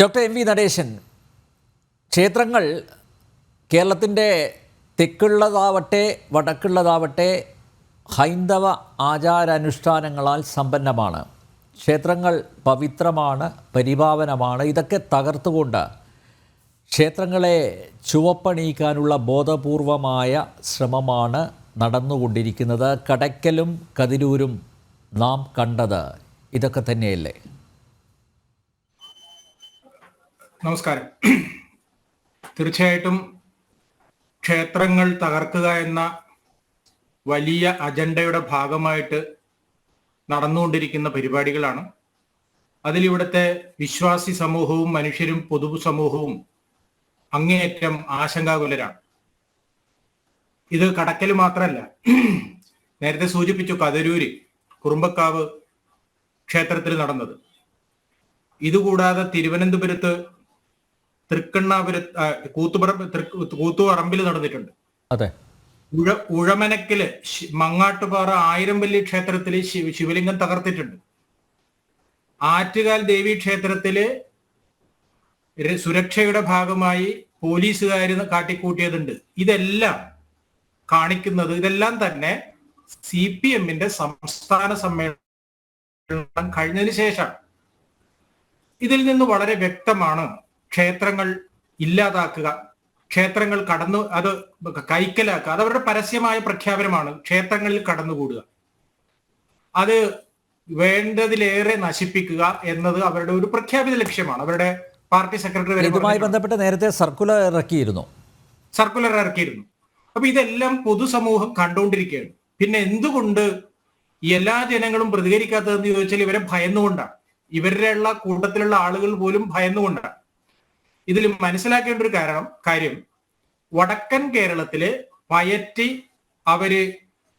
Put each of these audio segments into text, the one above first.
Doctor M V Natesan ക്ഷേത്രങ്ങൾ കേരളത്തിന്റെ തെക്കുള്ളതാവട്ടെ വടക്കുള്ളതാവട്ടെ ഹൈന്ദവ ആചാരാനുഷ്ഠാനങ്ങളാൽ സമ്പന്നമാണ്. ക്ഷേത്രങ്ങൾ പവിത്രമാണ് പരിപാവനമാണ് ഇതൊക്കെ തകർത്തുകൊണ്ട് ക്ഷേത്രങ്ങളെ ചുവപ്പണിയിക്കാനുള്ള ബോധപൂർവമായ ശ്രമമാണ് നടന്നുകൊണ്ടിരിക്കുന്നത്. കടയ്ക്കലും കതിരൂരും നാം കണ്ടത്. ഇതൊക്കെ തന്നെയല്ലേ? നമസ്കാരം. തീർച്ചയായിട്ടും ക്ഷേത്രങ്ങൾ തകർക്കുക എന്ന വലിയ അജണ്ടയുടെ ഭാഗമായിട്ട് നടന്നുകൊണ്ടിരിക്കുന്ന പരിപാടികളാണ്. അതിലിവിടുത്തെ വിശ്വാസി സമൂഹവും മനുഷ്യരും പൊതു സമൂഹവും അങ്ങേയറ്റം ആശങ്കാകുലരാണ്. ഇത് കടക്കൽ മാത്രമല്ല നേരത്തെ സൂചിപ്പിച്ചു കതരൂര് കുറുമ്പക്കാവ് ക്ഷേത്രത്തിൽ നടന്നത്. ഇതുകൂടാതെ തിരുവനന്തപുരത്ത് തൃക്കണ്ണാപുരത്ത് കൂത്തുപറ കൂത്തുപറമ്പ് കൂത്തുപറമ്പിൽ നടന്നിട്ടുണ്ട്. അതെ. ഉഴ ഉഴമനക്കിൽ മങ്ങാട്ടുപാറ ആയിരംവല്ലി ക്ഷേത്രത്തിൽ ശി- ശിവലിംഗം തകർത്തിട്ടുണ്ട്. ആറ്റുകാൽ ദേവി ക്ഷേത്രത്തിൽ സുരക്ഷയുടെ ഭാഗമായി പോലീസുകാർ കാട്ടിക്കൂട്ടിയതുണ്ട്. ഇതെല്ലാം കാണിക്കുന്നത് ഇതെല്ലാം തന്നെ സി പി എമ്മിന്റെ സംസ്ഥാന സമ്മേളനം കഴിഞ്ഞതിന് ശേഷം ഇതിൽ നിന്ന് വളരെ വ്യക്തമാണ് ക്ഷേത്രങ്ങൾ ഇല്ലാതാക്കുക ക്ഷേത്രങ്ങൾ കടന്നു അത് കൈക്കലാക്കുക അത് അവരുടെ പരസ്യമായ പ്രഖ്യാപനമാണ് ക്ഷേത്രങ്ങളിൽ കടന്നുകൂടുക. അത് വേണ്ടതിലേറെ നശിപ്പിക്കുക എന്നത് അവരുടെ ഒരു പ്രഖ്യാപിത ലക്ഷ്യമാണ്. അവരുടെ പാർട്ടി സെക്രട്ടറി വരെ ഇതുമായി ബന്ധപ്പെട്ട് നേരത്തെ സർക്കുലർ ഇറക്കിയിരുന്നു. സർക്കുലർ ഇറക്കിയിരുന്നു. അപ്പൊ ഇതെല്ലാം പൊതുസമൂഹം കണ്ടുകൊണ്ടിരിക്കുകയാണ്. പിന്നെ എന്തുകൊണ്ട് എല്ലാ ജനങ്ങളും പ്രതികരിക്കാത്തതെന്ന് ചോദിച്ചാൽ ഇവരെ ഭയന്നുകൊണ്ടാണ്. ഇവരുടെ ഉള്ള കൂട്ടത്തിലുള്ള ആളുകൾ പോലും ഭയന്നുകൊണ്ടാണ്. ഇതിൽ മനസ്സിലാക്കേണ്ട ഒരു കാരണം കാര്യം വടക്കൻ കേരളത്തിൽ പയറ്റി അവർ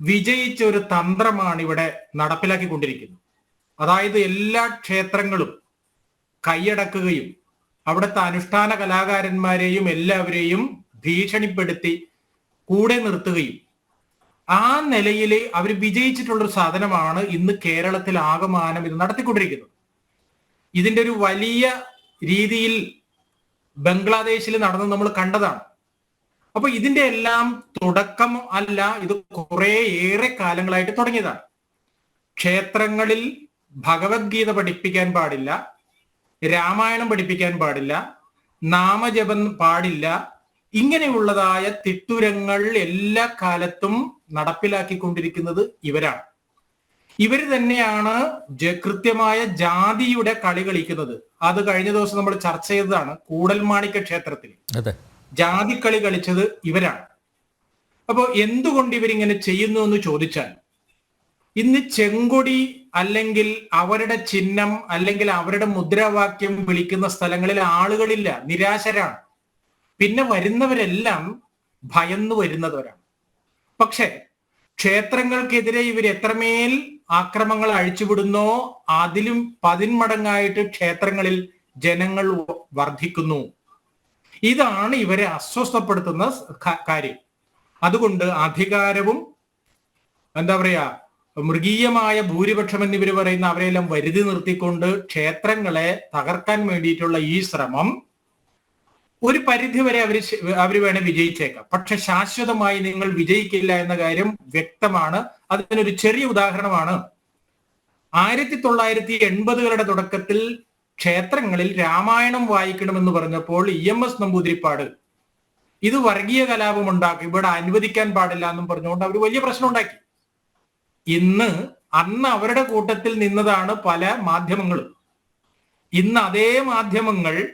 വിജയിച്ച ഒരു തന്ത്രമാണ് ഇവിടെ നടപ്പിലാക്കിക്കൊണ്ടിരിക്കുന്നത്. അതായത് എല്ലാ ക്ഷേത്രങ്ങളും കൈയടക്കുകയും അവിടുത്തെ അനുഷ്ഠാന കലാകാരന്മാരെയും എല്ലാവരെയും ഭീഷണിപ്പെടുത്തി കൂടെ നിർത്തുകയും ആ നിലയിൽ അവർ വിജയിച്ചിട്ടുള്ള ഒരു സാധനമാണ് ഇന്ന് കേരളത്തിൽ ആകമാനം ഇത് നടത്തിക്കൊണ്ടിരിക്കുന്നത്. ഇതിന്റെ ഒരു വലിയ രീതിയിൽ ബംഗ്ലാദേശിൽ നടന്ന് നമ്മൾ കണ്ടതാണ്. അപ്പൊ ഇതിന്റെ എല്ലാം തുടക്കം അല്ല ഇത് കുറെ ഏറെ കാലങ്ങളായിട്ട് തുടങ്ങിയതാണ്. ക്ഷേത്രങ്ങളിൽ ഭഗവത്ഗീത പഠിപ്പിക്കാൻ പാടില്ല രാമായണം പഠിപ്പിക്കാൻ പാടില്ല നാമജപം പാടില്ല ഇങ്ങനെയുള്ളതായ തിട്ടുരങ്ങൾ എല്ലാ കാലത്തും നടപ്പിലാക്കിക്കൊണ്ടിരിക്കുന്നത് ഇവരാണ്. ഇവർ തന്നെയാണ് കൃത്യമായ ജാതിയുടെ കളി കളിക്കുന്നത്. അത് കഴിഞ്ഞ ദിവസം നമ്മൾ ചർച്ച ചെയ്തതാണ് കൂടൽമാണിക്ക ക്ഷേത്രത്തിൽ. ജാതിക്കളി കളിച്ചത് ഇവരാണ്. അപ്പോൾ എന്തുകൊണ്ട് ഇവരിങ്ങനെ ചെയ്യുന്നു എന്ന് ചോദിച്ചാൽ ഇന്ന് ചെങ്കൊടി അല്ലെങ്കിൽ അവരുടെ ചിഹ്നം അല്ലെങ്കിൽ അവരുടെ മുദ്രാവാക്യം വിളിക്കുന്ന സ്ഥലങ്ങളിൽ ആളുകളില്ല നിരാശരാണ്. പിന്നെ വരുന്നവരെല്ലാം ഭയന്നു വരുന്നവരാണ്. പക്ഷെ ക്ഷേത്രങ്ങൾക്കെതിരെ ഇവർ എത്രമേൽ ആക്രമങ്ങൾ അഴിച്ചുവിടുന്നോ അതിലും പതിന്മടങ്ങായിട്ട് ക്ഷേത്രങ്ങളിൽ ജനങ്ങൾ വർദ്ധിക്കുന്നു ഇതാണ് ഇവരെ അസ്വസ്ഥപ്പെടുത്തുന്ന കാര്യം. അതുകൊണ്ട് അധികാരവും എന്താ പറയാ മൃഗീയമായ ഭൂരിപക്ഷം എന്നിവർ പറയുന്ന അവരെല്ലാം വരുതി നിർത്തിക്കൊണ്ട് ക്ഷേത്രങ്ങളെ തകർക്കാൻ വേണ്ടിയിട്ടുള്ള ഈ ശ്രമം ഒരു പരിധി വരെ അവർ അവർ വേണേ വിജയിച്ചേക്കാം. പക്ഷെ ശാശ്വതമായി നിങ്ങൾ വിജയിക്കില്ല എന്ന കാര്യം വ്യക്തമാണ്. അതിനൊരു ചെറിയ ഉദാഹരണമാണ്. ആയിരത്തി തൊള്ളായിരത്തി എൺപതുകളുടെ തുടക്കത്തിൽ ക്ഷേത്രങ്ങളിൽ രാമായണം വായിക്കണമെന്ന് പറഞ്ഞപ്പോൾ ഇ എം എസ് നമ്പൂതിരിപ്പാട് ഇത് വർഗീയ കലാപം ഉണ്ടാക്കി. ഇവിടെ അനുവദിക്കാൻ പാടില്ല എന്നും പറഞ്ഞുകൊണ്ട് അവർ വലിയ പ്രശ്നം ഉണ്ടാക്കി. ഇന്ന് അന്ന് അവരുടെ കൂട്ടത്തിൽ നിന്നതാണ് പല മാധ്യമങ്ങളും. ഇന്ന് അതേ മാധ്യമങ്ങൾ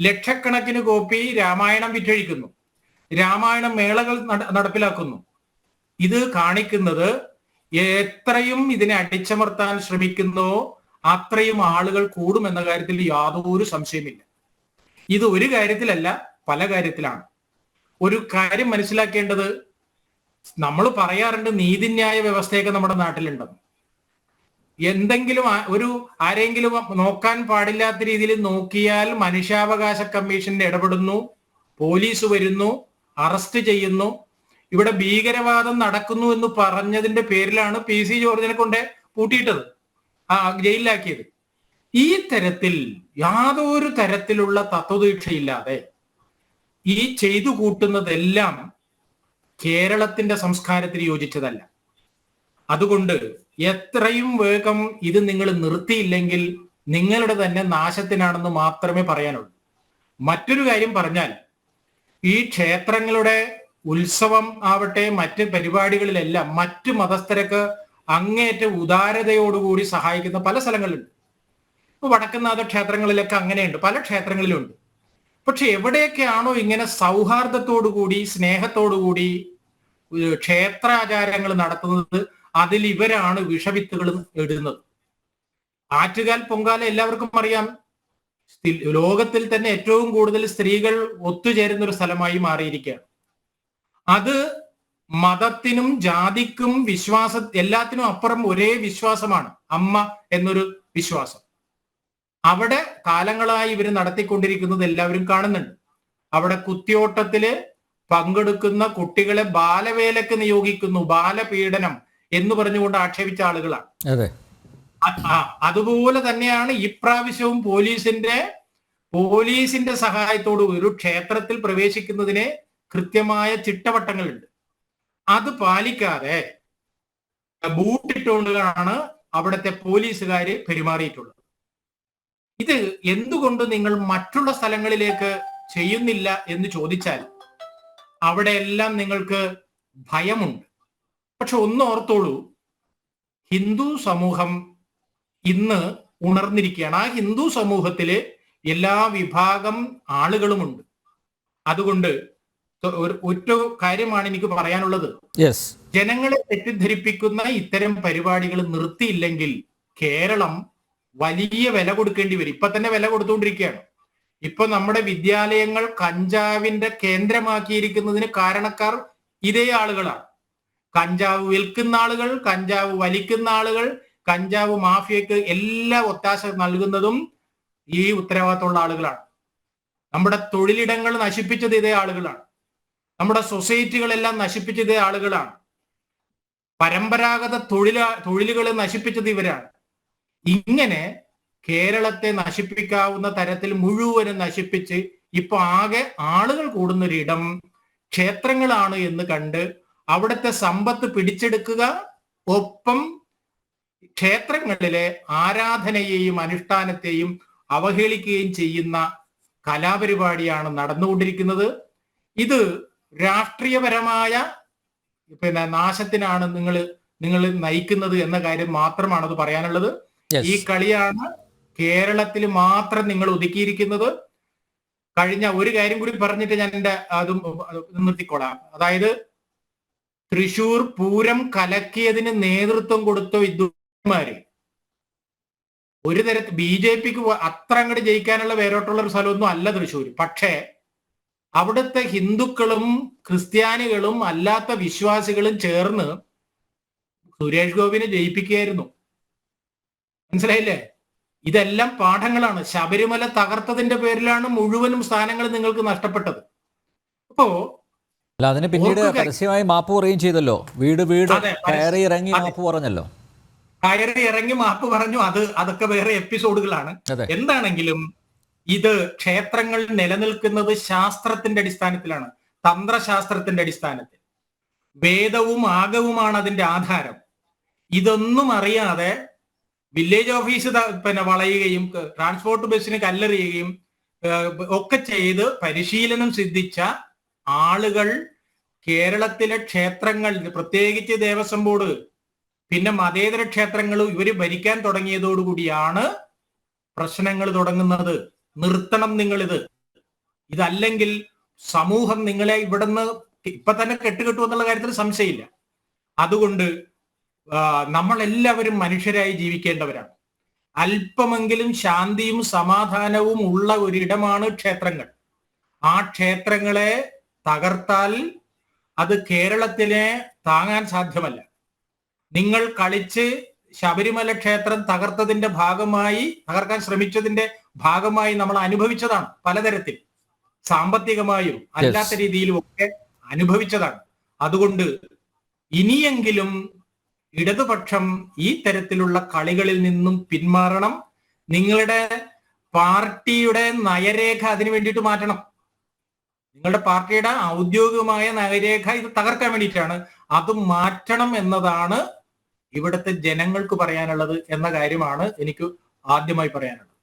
ലക്ഷക്കണക്കിന് കോപ്പി രാമായണം വിറ്റഴിക്കുന്നു. രാമായണ മേളകൾ നടപ്പിലാക്കുന്നു. ഇത് കാണിക്കുന്നത് എത്രയും ഇതിനെ അടിച്ചമർത്താൻ ശ്രമിക്കുന്നോ അത്രയും ആളുകൾ കൂടുമെന്ന കാര്യത്തിൽ യാതൊരു സംശയമില്ല ഇത് ഒരു കാര്യത്തിലല്ല പല കാര്യത്തിലാണ്. ഒരു കാര്യം മനസ്സിലാക്കേണ്ടത് നമ്മൾ പറയാറുണ്ട് നീതിന്യായ വ്യവസ്ഥയൊക്കെ നമ്മുടെ നാട്ടിലുണ്ടെന്ന്. എന്തെങ്കിലും ഒരു ആരെങ്കിലും നോക്കാൻ പാടില്ലാത്ത രീതിയിൽ നോക്കിയാൽ മനുഷ്യാവകാശ കമ്മീഷൻ ഇടപെടുന്നു പോലീസ് വരുന്നു അറസ്റ്റ് ചെയ്യുന്നു. ഇവിടെ ഭീകരവാദം നടക്കുന്നു എന്ന് പറഞ്ഞതിന്റെ പേരിലാണ് പി സി ജോർജിനെ കൊണ്ട് പൂട്ടിയിട്ടത് ആ ജയിലിലാക്കിയത്. ഈ തരത്തിൽ യാതൊരു തരത്തിലുള്ള തത്വദീക്ഷയില്ലാതെ ഈ ചെയ്തു കൂട്ടുന്നതെല്ലാം കേരളത്തിന്റെ സംസ്കാരത്തിന് യോജിച്ചതല്ല. അതുകൊണ്ട് എത്രയും വേഗം ഇത് നിങ്ങൾ നിർത്തിയില്ലെങ്കിൽ നിങ്ങളുടെ തന്നെ നാശത്തിനാണെന്ന് മാത്രമേ പറയാനുള്ളൂ. മറ്റൊരു കാര്യം പറഞ്ഞാൽ ഈ ക്ഷേത്രങ്ങളുടെ ഉത്സവം ആവട്ടെ മറ്റ് പരിപാടികളിലെല്ലാം മറ്റ് മതസ്ഥരക്ക് അങ്ങേറ്റ ഉദാരതയോടുകൂടി സഹായിക്കുന്ന പല സ്ഥലങ്ങളുണ്ട്. ഇപ്പൊ വടക്കുന്നാഥ ക്ഷേത്രങ്ങളിലൊക്കെ അങ്ങനെയുണ്ട് പല ക്ഷേത്രങ്ങളിലുണ്ട്. പക്ഷെ എവിടെയൊക്കെയാണോ ഇങ്ങനെ സൗഹാർദ്ദത്തോടുകൂടി സ്നേഹത്തോടുകൂടി ക്ഷേത്രാചാരങ്ങൾ നടത്തുന്നത് അതിൽ ഇവരാണ് വിഷവിത്തുകൾ ഇടുന്നത്. ആറ്റുകാൽ പൊങ്കാല എല്ലാവർക്കും അറിയാം. ലോകത്തിൽ തന്നെ ഏറ്റവും കൂടുതൽ സ്ത്രീകൾ ഒത്തുചേരുന്ന ഒരു സ്ഥലമായി മാറിയിരിക്കുകയാണ്. അത് മതത്തിനും ജാതിക്കും വിശ്വാസ എല്ലാത്തിനും അപ്പുറം ഒരേ വിശ്വാസമാണ്. അമ്മ എന്നൊരു വിശ്വാസം. അവിടെ കാലങ്ങളായി ഇവർ നടത്തിക്കൊണ്ടിരിക്കുന്നത് എല്ലാവരും കാണുന്നുണ്ട്. അവിടെ കുത്തിയോട്ടത്തിൽ പങ്കെടുക്കുന്ന കുട്ടികളെ ബാലവേലക്ക് നിയോഗിക്കുന്നു. ബാലപീഡനം. എന്ന് പറഞ്ഞുകൊണ്ട് ആക്ഷേപിച്ച ആളുകളാണ്. അതെ. അതുപോലെ തന്നെയാണ് ഇപ്രാവശ്യവും പോലീസിന്റെ പോലീസിന്റെ സഹായത്തോട് ഒരു ക്ഷേത്രത്തിൽ പ്രവേശിക്കുന്നതിന് കൃത്യമായ ചിട്ടവട്ടങ്ങളുണ്ട്. അത് പാലിക്കാതെ ബൂട്ടിട്ടുകൊണ്ടാണ് അവിടുത്തെ പോലീസുകാർ പെരുമാറിയിട്ടുള്ളത്. ഇത് എന്തുകൊണ്ട് നിങ്ങൾ മറ്റുള്ള സ്ഥലങ്ങളിലേക്ക് ചെയ്യുന്നില്ല എന്ന് ചോദിച്ചാൽ അവിടെയെല്ലാം നിങ്ങൾക്ക് ഭയമുണ്ട്. പക്ഷെ ഒന്ന് ഓർത്തോളൂ. ഹിന്ദു സമൂഹം ഇന്ന് ഉണർന്നിരിക്കുകയാണ്. ആ ഹിന്ദു സമൂഹത്തിൽ എല്ലാ വിഭാഗം ആളുകളുമുണ്ട്. അതുകൊണ്ട് ഒറ്റ കാര്യമാണ് എനിക്ക് പറയാനുള്ളത്. ജനങ്ങളെ തെറ്റിദ്ധരിപ്പിക്കുന്ന ഇത്തരം പരിപാടികൾ നിർത്തിയില്ലെങ്കിൽ കേരളം വലിയ വില കൊടുക്കേണ്ടി വരും. ഇപ്പൊ തന്നെ വില കൊടുത്തുകൊണ്ടിരിക്കുകയാണ് ഇപ്പൊ നമ്മുടെ വിദ്യാലയങ്ങൾ കഞ്ചാവിന്റെ കേന്ദ്രമാക്കിയിരിക്കുന്നതിന് കാരണക്കാർ ഇതേ ആളുകളാണ്. കഞ്ചാവ് വിൽക്കുന്ന ആളുകൾ കഞ്ചാവ് വലിക്കുന്ന ആളുകൾ കഞ്ചാവ് മാഫിയക്ക് എല്ലാ ഒത്താശ നൽകുന്നതും ഈ ഉത്തരവാദിത്തമുള്ള ആളുകളാണ്. നമ്മുടെ തൊഴിലിടങ്ങൾ നശിപ്പിച്ചത് ഇതേ ആളുകളാണ്. നമ്മുടെ സൊസൈറ്റികളെല്ലാം നശിപ്പിച്ചത് ആളുകളാണ്. പരമ്പരാഗത തൊഴില തൊഴിലുകൾ നശിപ്പിച്ചത് ഇവരാണ്. ഇങ്ങനെ കേരളത്തെ നശിപ്പിക്കാവുന്ന തരത്തിൽ മുഴുവനും നശിപ്പിച്ച് ഇപ്പൊ ആകെ ആളുകൾ കൂടുന്നൊരിടം ക്ഷേത്രങ്ങളാണ് എന്ന് കണ്ട് അവിടുത്തെ സമ്പത്ത് പിടിച്ചെടുക്കുക ഒപ്പം ക്ഷേത്രങ്ങളിലെ ആരാധനയെയും അനുഷ്ഠാനത്തെയും അവഹേളിക്കുകയും ചെയ്യുന്ന കലാപരിപാടിയാണ് നടന്നുകൊണ്ടിരിക്കുന്നത്. ഇത് രാഷ്ട്രീയപരമായ പിന്നെ നാശത്തിനാണ് നിങ്ങൾ നിങ്ങൾ നയിക്കുന്നത് എന്ന കാര്യം മാത്രമാണ് അത് പറയാനുള്ളത് ഈ കളിയാണ് കേരളത്തിൽ മാത്രം നിങ്ങൾ ഒതുക്കിയിരിക്കുന്നത്. കഴിഞ്ഞ ഒരു കാര്യം കൂടി പറഞ്ഞിട്ട് ഞാൻ എന്റെ അതും നിർത്തിക്കോളാം. അതായത് തൃശൂർ പൂരം കലക്കിയതിന് നേതൃത്വം കൊടുത്ത വിദ്വാന്മാര്. ഒരു തരത്തിൽ ബി ജെ പിക്ക് അത്ര അങ്ങോട്ട് ജയിക്കാനുള്ള വേരോട്ടുള്ള ഒരു സ്ഥലമൊന്നും അല്ല തൃശ്ശൂർ പക്ഷേ അവിടുത്തെ ഹിന്ദുക്കളും ക്രിസ്ത്യാനികളും അല്ലാത്ത വിശ്വാസികളും ചേർന്ന് സുരേഷ് ഗോപിനെ ജയിപ്പിക്കുകയായിരുന്നു. മനസ്സിലായില്ലേ? ഇതെല്ലാം പാഠങ്ങളാണ്. ശബരിമല തകർത്തതിന്റെ പേരിലാണ് മുഴുവനും സ്ഥാനങ്ങൾ നിങ്ങൾക്ക് നഷ്ടപ്പെട്ടത്. അപ്പോ അല്ല അതിന് പിന്നീട്. പരസ്യമായി മാപ്പ് പറയുകയും ചെയ്തല്ലോ. വീട് വീട് കയറി ഇറങ്ങി മാപ്പ് പറഞ്ഞല്ലോ. കയറി ഇറങ്ങി മാപ്പ് പറഞ്ഞു. അത് അതൊക്കെ വേറെ എപ്പിസോഡുകളാണ്. എന്താണെങ്കിലും ഇത് ക്ഷേത്രങ്ങൾ നിലനിൽക്കുന്നത് ശാസ്ത്രത്തിന്റെ അടിസ്ഥാനത്തിലാണ്. തന്ത്രശാസ്ത്രത്തിന്റെ അടിസ്ഥാനത്തിൽ. വേദവും ആഗവുമാണ് അതിന്റെ ആധാരം. ഇതൊന്നും അറിയാതെ വില്ലേജ് ഓഫീസ് പിന്നെ വളയുകയും ട്രാൻസ്പോർട്ട് ബസ്സിന് കല്ലെറിയുകയും ഒക്കെ ചെയ്ത് പരിശീലനം സിദ്ധിച്ച ആളുകൾ കേരളത്തിലെ ക്ഷേത്രങ്ങൾ പ്രത്യേകിച്ച് ദേവസ്വം ബോർഡ് പിന്നെ മതേതര ക്ഷേത്രങ്ങളും ഇവർ ഭരിക്കാൻ തുടങ്ങിയതോടുകൂടിയാണ് പ്രശ്നങ്ങൾ തുടങ്ങുന്നത്. നിർത്തണം നിങ്ങളിത്. ഇതല്ലെങ്കിൽ സമൂഹം നിങ്ങളെ ഇവിടുന്ന് ഇപ്പൊ തന്നെ കെട്ടുകെട്ടു എന്നുള്ള കാര്യത്തിൽ സംശയമില്ല. അതുകൊണ്ട് നമ്മളെല്ലാവരും മനുഷ്യരായി ജീവിക്കേണ്ടവരാണ്. അല്പമെങ്കിലും ശാന്തിയും സമാധാനവും ഉള്ള ഒരിടമാണ് ക്ഷേത്രങ്ങൾ. ആ ക്ഷേത്രങ്ങളെ തകർത്താൽ അത് കേരളത്തിനെ താങ്ങാൻ സാധ്യമല്ല. നിങ്ങൾ കളിച്ച് ശബരിമല ക്ഷേത്രം തകർത്തതിന്റെ ഭാഗമായി തകർക്കാൻ ശ്രമിച്ചതിന്റെ ഭാഗമായി നമ്മൾ അനുഭവിച്ചതാണ് പലതരത്തിൽ. സാമ്പത്തികമായും അല്ലാത്ത രീതിയിലും ഒക്കെ അനുഭവിച്ചതാണ്. അതുകൊണ്ട് ഇനിയെങ്കിലും ഇടതുപക്ഷം ഈ തരത്തിലുള്ള കളികളിൽ നിന്നും പിന്മാറണം. നിങ്ങളുടെ പാർട്ടിയുടെ നയരേഖ അതിനു വേണ്ടിയിട്ട് മാറ്റണം. നിങ്ങളുടെ പാർട്ടിയുടെ ഔദ്യോഗികമായ നയരേഖ ഇത് തകർക്കാൻ വേണ്ടിയിട്ടാണ്. അത് മാറ്റണം എന്നതാണ് ഇവിടുത്തെ ജനങ്ങൾക്ക് പറയാനുള്ളത് എന്ന കാര്യമാണ് എനിക്ക് ആദ്യമായി പറയാനുള്ളത്.